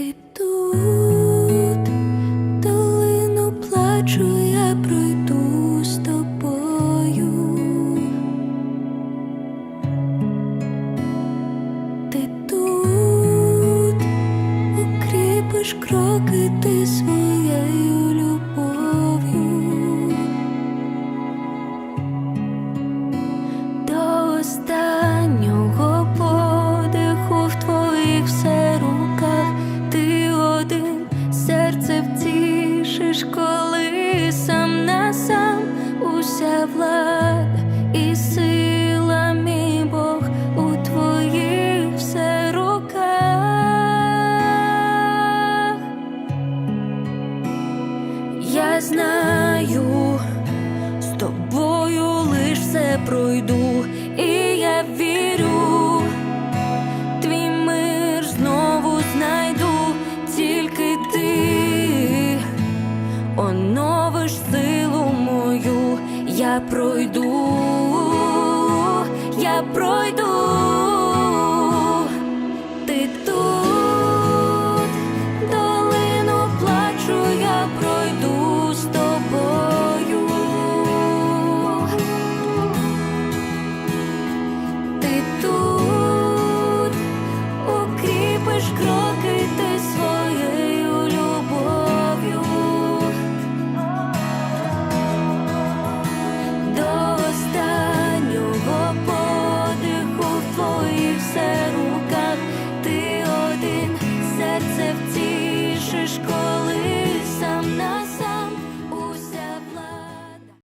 Ти тут, долину плачу, пройду з тобою. Ти тут, укріпиш кроки ти своєю Знаю, з тобою лиш все пройду, і я вірю, твій мир знову знайду, тільки ти оновиш силу мою, я пройду, я пройду. і все руках, ти один серце втішиш коли